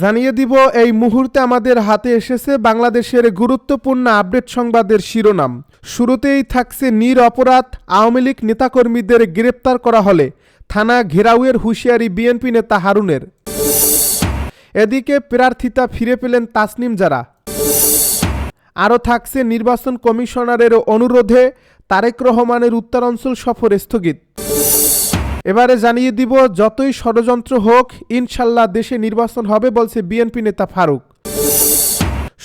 জানিয়ে দিব, এই মুহূর্তে আমাদের হাতে এসেছে বাংলাদেশের গুরুত্বপূর্ণ আপডেট সংবাদের শিরোনাম। শুরুতেই থাকছে নির অপরাধ, আওয়ামী লীগ নেতাকর্মীদের গ্রেপ্তার করা হলে, থানা ঘেরাউয়ের হুঁশিয়ারি বিএনপি নেতা হারুনের। এদিকে প্রার্থিতা ফিরে পেলেন তাসনিম যারা আরও থাকছে নির্বাচন কমিশনারের অনুরোধে তারেক রহমানের উত্তরাঞ্চল সফর স্থগিত। এবারে জানিয়ে দিব, যতই ষড়যন্ত্র হোক, ইনশাল্লাহ দেশে নির্বাচন হবে বলছে বিএনপি নেতা ফারুক।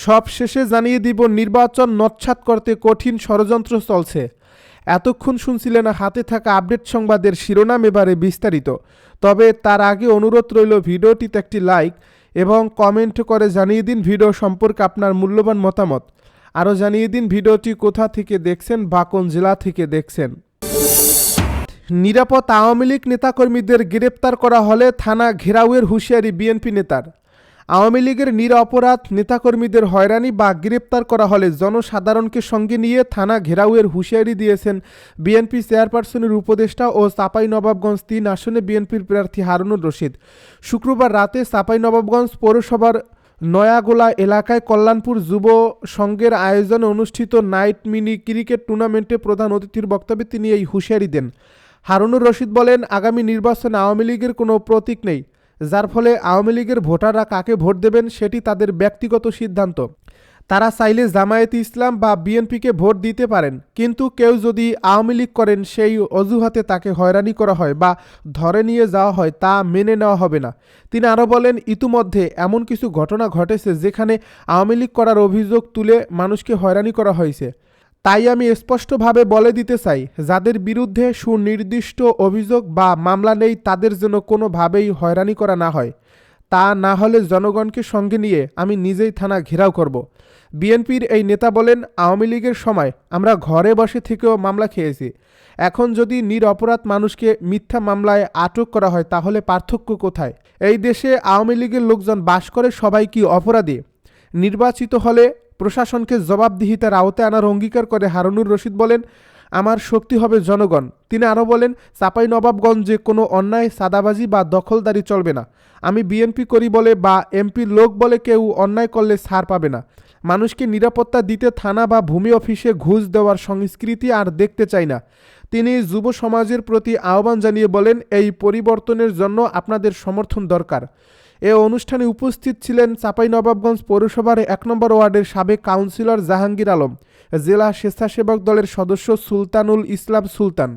সব শেষে জানিয়ে দিব, নির্বাচন নচ্ছাত করতে কঠিন ষড়যন্ত্র চলছে। এতক্ষণ শুনছিলেন হাতে থাকা আপডেট সংবাদের শিরোনাম এবারে বিস্তারিত। তবে তার আগে অনুরোধ রইল, ভিডিওটিতে একটি লাইক এবং কমেন্ট করে জানিয়ে দিন ভিডিও সম্পর্কে আপনার মূল্যবান মতামত। আরও জানিয়ে দিন ভিডিওটি কোথা থেকে দেখছেন বা কোন জেলা থেকে দেখছেন। নিরাপদ আওয়ামী লীগ নেতাকর্মীদের গ্রেপ্তার করা হলে থানা ঘেরাউয়ের হুঁশিয়ারি বিএনপি নেতার। আওয়ামী লীগের নিরপরাধ নেতাকর্মীদের হয়রানি বা গ্রেপ্তার করা হলে জনসাধারণকে সঙ্গে নিয়ে থানা ঘেরাউয়ের হুঁশিয়ারি দিয়েছেন বিএনপি চেয়ারপারসনের উপদেষ্টা ও নবাবগঞ্জ তিন আসনে বিএনপির প্রার্থী হারুনুর রশিদ। শুক্রবার রাতে নবাবগঞ্জ পৌরসভার নয়াগোলা এলাকায় কল্যাণপুর যুব সংঘের আয়োজনে অনুষ্ঠিত নাইট মিনি ক্রিকেট টুর্নামেন্টে প্রধান অতিথির বক্তব্যে তিনি এই হুঁশিয়ারি দেন। হারুনুর রশিদ বলেন, আগামী নির্বাচনে আওয়ামী লীগের কোনো প্রতীক নেই, যার ফলে আওয়ামী লীগের ভোটাররা কাকে ভোট দেবেন সেটি তাদের ব্যক্তিগত সিদ্ধান্ত। তারা চাইলে জামায়াতে ইসলাম বা বিএনপিকে ভোট দিতে পারেন, কিন্তু কেউ যদি আওয়ামী লীগ করেন, সেই অজুহাতে তাকে হয়রানি করা হয় বা ধরে নিয়ে যাওয়া হয় তা মেনে নেওয়া হবে না। তিনি আরও বলেন, ইতিমধ্যে এমন কিছু ঘটনা ঘটেছে যেখানে আওয়ামী লীগ করার অভিযোগ তুলে মানুষকে হয়রানি করা হয়েছে। তাই আমি স্পষ্টভাবে বলে দিতে চাই, যাদের বিরুদ্ধে সুনির্দিষ্ট অভিযোগ বা মামলা নেই তাদের জন্য কোনোভাবেই হয়রানি করা না হয়। তা না হলে জনগণকে সঙ্গে নিয়ে আমি নিজেই থানা ঘেরাও করব। বিএনপির এই নেতা বলেন, আওয়ামী লীগের সময় আমরা ঘরে বসে থেকেও মামলা খেয়েছি। এখন যদি নিরপরাধ মানুষকে মিথ্যা মামলায় আটক করা হয় তাহলে পার্থক্য কোথায়? এই দেশে আওয়ামী লীগের লোকজন বাস করে সবাই কি অপরাধী? নির্বাচিত হলে প্রশাসনকে জবাবদিহিতার আওতায় আনার অঙ্গীকার করে হারুনুর রশিদ বলেন, আমার শক্তি হবে জনগণ। তিনি আরও বলেন চাপাই নবাবগঞ্জে কোনো অন্যায়, সাদাবাজি বা দখলদারি চলবে না। আমি বিএনপি করি বলে বা এমপির লোক বলে কেউ অন্যায় করলে ছাড় পাবে না। মানুষকে নিরাপত্তা দিতে থানা বা ভূমি অফিসে ঘুষ দেওয়ার সংস্কৃতি আর দেখতে চাই না। তিনি যুব সমাজের প্রতি আহ্বান জানিয়ে বলেন, এই পরিবর্তনের জন্য আপনাদের সমর্থন দরকার। এ অনুষ্ঠানে উপস্থিত ছিলেন চাঁপাইনবাবগঞ্জ পৌরসভার এক নম্বর ওয়ার্ডের সাবেক কাউন্সিলর জাহাঙ্গীর আলম, জেলা স্বেচ্ছাসেবক দলের সদস্য সুলতানুল ইসলাম সুলতান।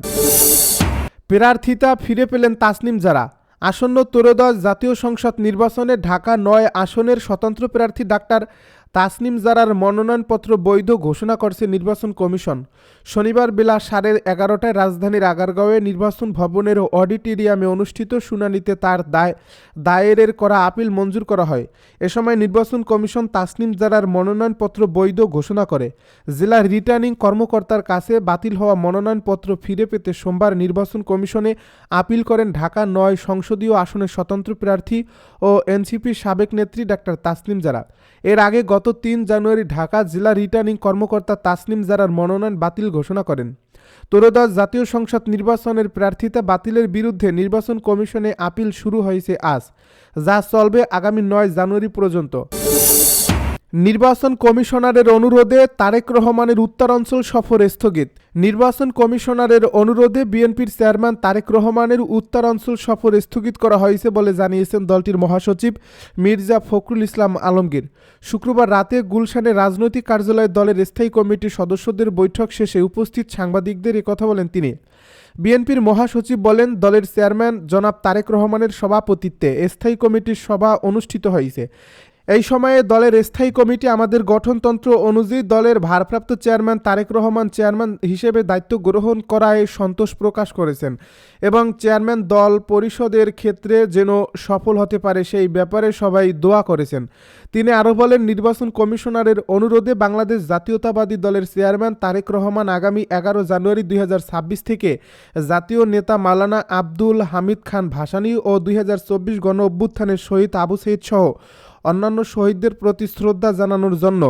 প্রার্থিতা ফিরে পেলেন তাসনিম যারা আসন্ন ত্রয়োদশ জাতীয় সংসদ নির্বাচনে ঢাকা নয় আসনের স্বতন্ত্র প্রার্থী ডাক্তার তাসনিম জারার মনোনয়নপত্র বৈধ ঘোষণা করছে নির্বাচন কমিশন। শনিবার বেলা সাড়ে এগারোটায় রাজধানীর আগারগাঁওয়ে নির্বাচন ভবনের অডিটোরিয়ামে অনুষ্ঠিত শুনানিতে তার দায় দায়েরের করা আপিল মঞ্জুর করা হয়। এ সময় নির্বাচন কমিশন তাসনিম জারার মনোনয়নপত্র বৈধ ঘোষণা করে। জেলা রিটার্নিং কর্মকর্তার কাছে বাতিল হওয়া মনোনয়নপত্র ফিরে পেতে সোমবার নির্বাচন কমিশনে আপিল করেন ঢাকা নয় সংসদীয় আসনের স্বতন্ত্র প্রার্থী ও এনসিপির সাবেক নেত্রী ডাক্তার তাসনিম জারা। এর আগে গত তিন জানুয়ারি ঢাকা জেলা রিটার্নিং কর্মকর্তা তাসনিম জারার মনোনয়ন বাতিল ঘোষণা করেন। ত্রয়োদশ জাতীয় সংসদ নির্বাচনের প্রার্থিতা বাতিলের বিরুদ্ধে নির্বাচন কমিশনে আপিল শুরু হয়েছে আজ, যা চলবে আগামী নয় জানুয়ারি পর্যন্ত। নির্বাচন কমিশনারের অনুরোধে তারেক রহমানের উত্তরাঞ্চল সফর স্থগিত। নির্বাচন কমিশনারের অনুরোধে বিএনপির চেয়ারম্যান তারেক রহমানের উত্তরাঞ্চল সফর স্থগিত করা হয়েছে বলে জানিয়েছেন দলটির মহাসচিব মির্জা ফখরুল ইসলাম আলমগীর। শুক্রবার রাতে গুলশানে রাজনৈতিক কার্যালয়ে দলের স্থায়ী কমিটির সদস্যদের বৈঠক শেষে উপস্থিত সাংবাদিকদের কথা বলেন তিনি। বিএনপির মহাসচিব বলেন, দলের চেয়ারম্যান জনাব তারেক রহমানের সভাপতিত্বে স্থায়ী কমিটির সভা অনুষ্ঠিত হয়েছে। এই সময়ে দলের স্থায়ী কমিটি আমাদের গঠনতন্ত্র অনুযায়ী দলের ভারপ্রাপ্ত চেয়ারম্যান তারেক রহমান চেয়ারম্যান হিসেবে দায়িত্ব গ্রহণ করায় সন্তোষ প্রকাশ করেছেন এবং চেয়ারম্যান দল পরিষদের ক্ষেত্রে যেন সফল হতে পারে সেই ব্যাপারে সবাই দোয়া করেছেন। তিনি আরও বলেন, নির্বাচন কমিশনারের অনুরোধে বাংলাদেশ জাতীয়তাবাদী দলের চেয়ারম্যান তারেক রহমান আগামী এগারো জানুয়ারি দুই হাজার ছাব্বিশ থেকে জাতীয় নেতা মালানা আব্দুল হামিদ খান ভাসানী ও দুই হাজার চব্বিশ গণ অভ্যুত্থানের শহীদ আবু সহ অন্যান্য শহীদদের প্রতি শ্রদ্ধা জানানোর জন্য।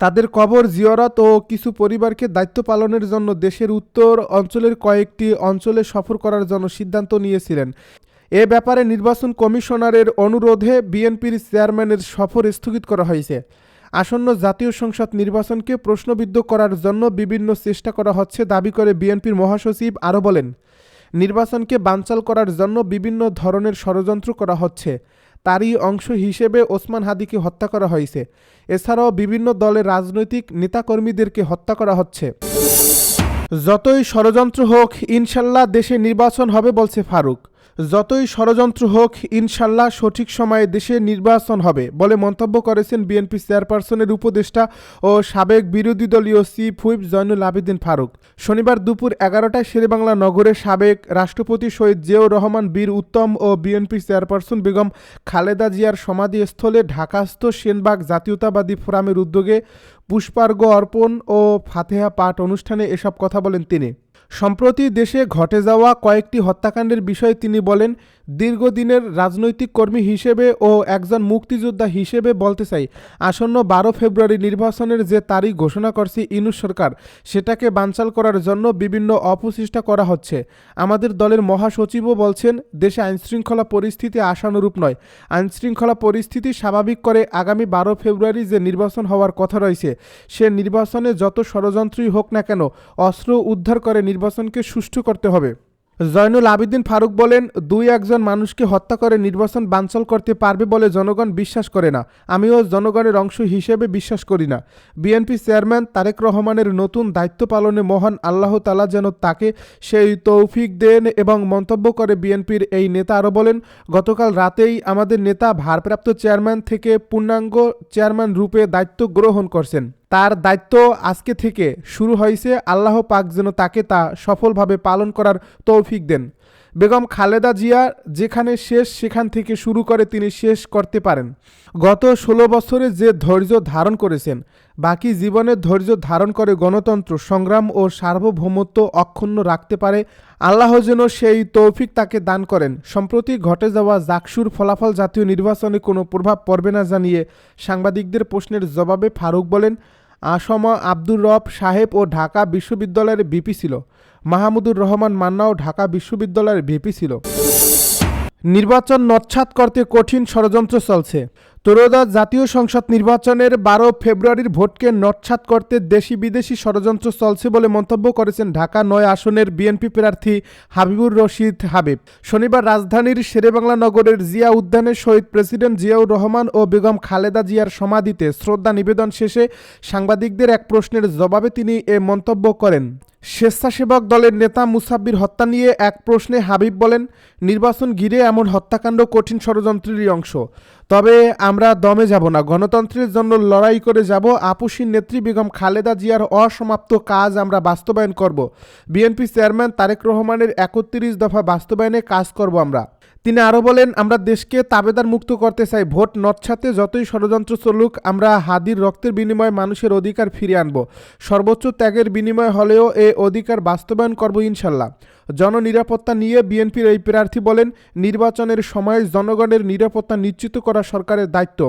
তাদের কবর, জিয়রত ও কিছু পরিবারকে দায়িত্ব পালনের জন্য দেশের উত্তর অঞ্চলের কয়েকটি অঞ্চলে সফর করার জন্য সিদ্ধান্ত নিয়েছিলেন। এ ব্যাপারে নির্বাচন কমিশনারের অনুরোধে বিএনপির চেয়ারম্যানের সফর স্থগিত করা হয়েছে। আসন্ন জাতীয় সংসদ নির্বাচনকে প্রশ্নবিদ্ধ করার জন্য বিভিন্ন চেষ্টা করা হচ্ছে দাবি করে বিএনপির মহাসচিব আরও বলেন, নির্বাচনকে বানচাল করার জন্য বিভিন্ন ধরনের ষড়যন্ত্র করা হচ্ছে। তারই অংশ হিসেবে ওসমান হাদিকে হত্যা করা হয়েছে। এছাড়াও বিভিন্ন দলের রাজনৈতিক নেতাকর্মীদেরকে হত্যা করা হচ্ছে। যতই ষড়যন্ত্র হোক, ইনশাল্লাহ দেশে নির্বাচন হবে বলছে ফারুক। যতই ষড়যন্ত্র হোক, ইনশাল্লাহ সঠিক সময়ে দেশে নির্বাচন হবে বলে মন্তব্য করেছেন বিএনপি চেয়ারপারসনের উপদেষ্টা ও সাবেক বিরোধী দলীয় চিফ হুইপ জয়নুল আবেদিন ফারুক। শনিবার দুপুর এগারোটায় শেরেবাংলা নগরের সাবেক রাষ্ট্রপতি শহীদ জিয়াউর রহমান, বীর উত্তম ও বিএনপি চেয়ারপারসন বেগম খালেদা জিয়ার সমাধিস্থলে ঢাকাস্থ সেনবাগ জাতীয়তাবাদী ফোরামের উদ্যোগে পুষ্পার্ঘ অর্পণ ও ফাতেহা পাঠ অনুষ্ঠানে এসব কথা বলেন তিনি। সম্প্রতি দেশে ঘটে যাওয়া কয়েকটি হত্যাকাণ্ডের বিষয়ে তিনি বলেন দীর্ঘদিনের রাজনৈতিক কর্মী হিসেবে ও একজন মুক্তিযোদ্ধা হিসেবে বলতে চাই, আসন্ন বারো ফেব্রুয়ারি নির্বাচনের যে তারিখ ঘোষণা করছে ইনুস সরকার, সেটাকে বানচাল করার জন্য বিভিন্ন অপচেষ্টা করা হচ্ছে। আমাদের দলের মহাসচিবও বলছেন, দেশে আইনশৃঙ্খলা পরিস্থিতি আশানুরূপ নয়। আইনশৃঙ্খলা পরিস্থিতি স্বাভাবিক করে আগামী বারো ফেব্রুয়ারি যে নির্বাচন হওয়ার কথা রয়েছে, সে নির্বাচনে যত ষড়যন্ত্রই হোক না কেন, অস্ত্র উদ্ধার করে নির্বাচনকে সুষ্ঠু করতে হবে। জয়নুল আবেদিন ফারুক বলেন, দুই একজন মানুষকে হত্যা করে নির্বাচন বানচাল করতে পারবে বলে জনগণ বিশ্বাস করে না। আমিও জনগণের অংশ হিসেবে বিশ্বাস করি না। বিএনপি চেয়ারম্যান তারেক রহমানের নতুন দায়িত্ব পালনে মহান আল্লাহ তালা যেন তাকে সেই তৌফিক দেন এবং মন্তব্য করে বিএনপির এই নেতা আরও বলেন, গতকাল রাতেই আমাদের নেতা ভারপ্রাপ্ত চেয়ারম্যান থেকে পূর্ণাঙ্গ চেয়ারম্যান রূপে দায়িত্ব গ্রহণ করছেন। তার দায়িত্ব আজকে থেকে শুরু হয়েছে। আল্লাহ পাক যেন তাকে তা সফলভাবে পালন করার তৌফিক দেন। বেগম খালেদা জিয়া যেখানে শেষ, সেখান থেকে শুরু করে তিনি শেষ করতে পারেন। গত ষোলো বছরে যে ধৈর্য ধারণ করেছেন, বাকি জীবনের ধৈর্য ধারণ করে গণতন্ত্র, সংগ্রাম ও সার্বভৌমত্ব অক্ষুণ্ণ রাখতে পারে, আল্লাহ যেন সেই তৌফিক তাকে দান করেন। সম্প্রতি ঘটে যাওয়া জাকসুর ফলাফল জাতীয় নির্বাচনে কোনো প্রভাব পড়বে না জানিয়ে সাংবাদিকদের প্রশ্নের জবাবে ফারুক বলেন, আসমা আব্দুর রব সাহেব ও ঢাকা বিশ্ববিদ্যালয়ের বিপি ছিল। মাহমুদুর রহমান মান্নাও ঢাকা বিশ্ববিদ্যালয়ের ভিপি ছিল। নির্বাচন নচ্ছাত করতে কঠিন ষড়যন্ত্র চলছে। ত্রয়োদশ জাতীয় সংসদ নির্বাচনের বারো ফেব্রুয়ারির ভোটকে নচ্ছাত করতে দেশি বিদেশি ষড়যন্ত্র চলছে বলে মন্তব্য করেছেন ঢাকা নয় আসনের বিএনপি প্রার্থী হাবিবুর রশিদ হাবিব। শনিবার রাজধানীর শেরেবাংলা নগরের জিয়া উদ্যানে শহীদ প্রেসিডেন্ট জিয়াউর রহমান ও বেগম খালেদা জিয়ার সমাধিতে শ্রদ্ধা নিবেদন শেষে সাংবাদিকদের এক প্রশ্নের জবাবে তিনি এ মন্তব্য করেন। স্বেচ্ছাসেবক দলের নেতা মুসাব্বির হত্যা নিয়ে এক প্রশ্নে হাবিব বলেন, নির্বাচন ঘিরে এমন হত্যাকাণ্ড কঠিন ষড়যন্ত্রেরই অংশ। তবে আমরা দমে যাব না। গণতন্ত্রের জন্য লড়াই করে যাব। আপুসীর নেত্রী বেগম খালেদা জিয়ার অসমাপ্ত কাজ আমরা বাস্তবায়ন করব। বিএনপি চেয়ারম্যান তারেক রহমানের একত্রিশ দফা বাস্তবায়নে কাজ করব আমরা। তিনি আরও বলেন, আমরা দেশকে তাবেদার মুক্ত করতে চাই। ভোট নচ্ছাতে যতই ষড়যন্ত্র চলুক, আমরা হাদির রক্তের বিনিময়ে মানুষের অধিকার ফিরিয়ে আনব। সর্বোচ্চ ত্যাগের বিনিময় হলেও এ অধিকার বাস্তবায়ন করব ইনশাল্লাহ। জননিরাপত্তা নিয়ে বিএনপির এই প্রার্থী বলেন, নির্বাচনের সময় জনগণের নিরাপত্তা নিশ্চিত করা সরকারের দায়িত্ব।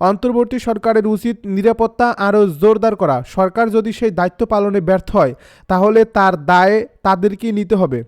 অন্তর্বর্তী সরকারের উচিত নিরাপত্তা আরও জোরদার করা। সরকার যদি সেই দায়িত্ব পালনে ব্যর্থ হয়, তাহলে তার দায় তাদেরকেই নিতে হবে।